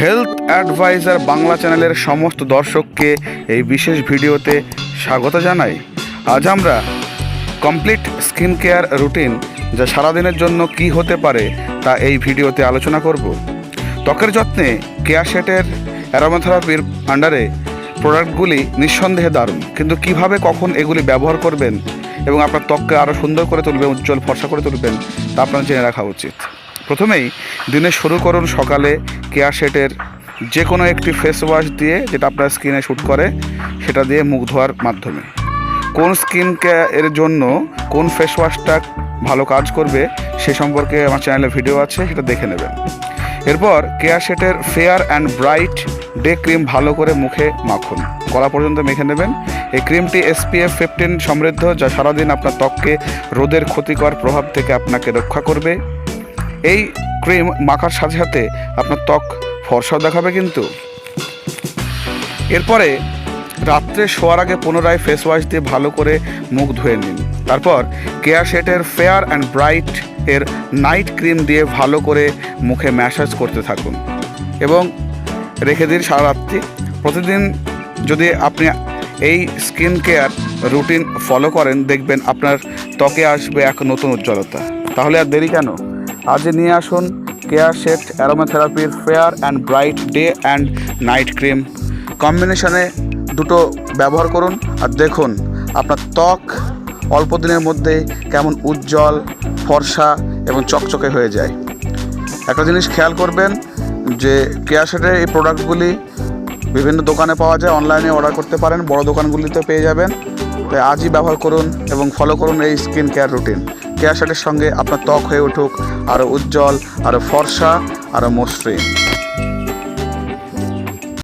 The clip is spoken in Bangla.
হেলথ অ্যাডভাইজার বাংলা চ্যানেলের সমস্ত দর্শককে এই বিশেষ ভিডিওতে স্বাগত জানাই। আজ আমরা কমপ্লিট স্কিন কেয়ার রুটিন যা সারাদিনের জন্য কি হতে পারে তা এই ভিডিওতে আলোচনা করব। ত্বকের যত্নে কেয়ার সেটের অ্যারোমাথেরাপির আন্ডারে প্রোডাক্টগুলি নিঃসন্দেহে দারুণ। কিন্তু কীভাবে কখন এগুলি ব্যবহার করবেন এবং আপনার ত্বককে আরও সুন্দর করে তুলবেন, উজ্জ্বল ফর্সা করে তুলবেন তা আপনার জেনে রাখা উচিত। প্রথমেই দিনে শুরু করুন সকালে কেয়ার সেটের যে কোনো একটি ফেস ওয়াশ দিয়ে যেটা আপনার স্কিনে শ্যুট করে, সেটা দিয়ে মুখ ধোয়ার মাধ্যমে। কোন স্কিন কেয়ারের জন্য কোন ফেস ওয়াশটা ভালো কাজ করবে, সে সম্পর্কে আমার চ্যানেলে ভিডিও আছে, সেটা দেখে নেবেন। এরপর কেয়ার সেটের fair and bright day cream ভালো করে মুখে মাখুন। গলা পর্যন্ত মেখে নেবেন। এই ক্রিমটি এসপিএফ ফিফটিন সমৃদ্ধ, যা সারাদিন আপনার ত্বককে রোদের ক্ষতিকর প্রভাব থেকে আপনাকে রক্ষা করবে। এই ক্রিম মাখার সাথে সাথে আপনার ত্বক ফর্সাও দেখাবে কিন্তু। এরপরে রাত্রে শোয়ার আগে পুনরায় ফেস ওয়াশ দিয়ে ভালো করে মুখ ধুয়ে নিন। তারপর কেয়ার সেটের ফেয়ার অ্যান্ড ব্রাইট এর নাইট ক্রিম দিয়ে ভালো করে মুখে ম্যাসাজ করতে থাকুন। এবং রেখে দিন সারা রাত্রি। প্রতিদিন যদি আপনি এই স্কিন কেয়ার রুটিন ফলো করেন, দেখবেন আপনার ত্বকে আসবে এক নতুন উজ্জ্বলতা। তাহলে আর দেরি কেন? আজ নিয়ে আসুন Keya Seth অ্যারোমাথেরাপির fair and bright day and night cream কম্বিনেশনে দুটো ব্যবহার করুন আর দেখুন আপনার ত্বক অল্প দিনের মধ্যে কেমন উজ্জ্বল, ফর্সা এবং চকচকে হয়ে যায়। একটা জিনিস খেয়াল করবেন যে কেয়ার সেটের এই প্রোডাক্টগুলি বিভিন্ন দোকানে পাওয়া যায় অনলাইনে অর্ডার করতে পারেন, বড় দোকানগুলিতে পেয়ে যাবেন। তাই আজই ব্যবহার করুন এবং ফলো করুন এই স্কিন কেয়ার রুটিন কেয়ার শেটের সঙ্গে আপনার ত্বক হয়ে উঠুক আরও উজ্জ্বল আরও ফর্সা আরও মসৃণ।